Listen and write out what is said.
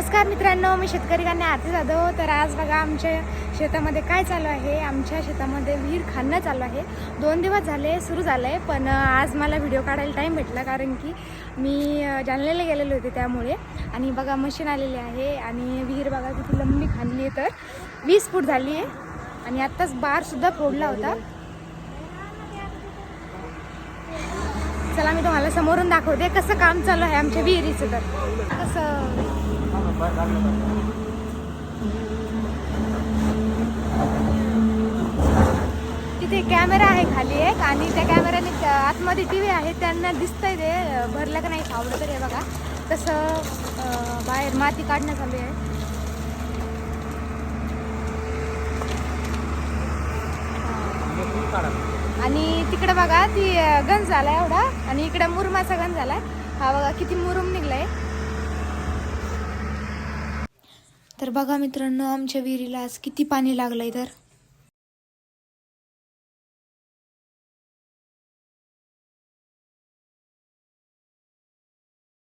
नमस्कार मित्रांनो मी शेतकरी गाणे आरती जाधव. तर आज बघा आमच्या शेतामध्ये काय चालू आहे? आमच्या शेतामध्ये विहीर खाणं चालू आहे. दोन दिवस झाले सुरू झालं आहे पण आज मला व्हिडिओ काढायला टाईम भेटला कारण की मी अं, जालन्याला गेलेले होते त्यामुळे. आणि बघा मशीन आलेली आहे आणि विहीर बघा किती लंबी खाल्ली आहे तर. वीस फूट झाली आहे. आणि आत्ताच बारसुद्धा फोडला होता. चला मी तुम्हाला समोरून दाखवते कसं काम चालू आहे आमच्या विहिरीचं तर. कसं? तिथे कॅमेरा आहे खाली एक आणि त्या कॅमेऱ्याने आतमध्ये टी व्ही आहे त्यांना दिसतंय ते. भरलं का नाही सावडं तर हे बघा. तसं बाहेर माती काढणं चालू आहे. आणि तिकडे बघा ती गंज झाला एवढा. आणि इकडे मुरमाचा गंज झालाय हा बघा किती मुरुम निघलाय. तर बघा मित्रांनो आमच्या विहिरीला आज किती पाणी लागलंय तर?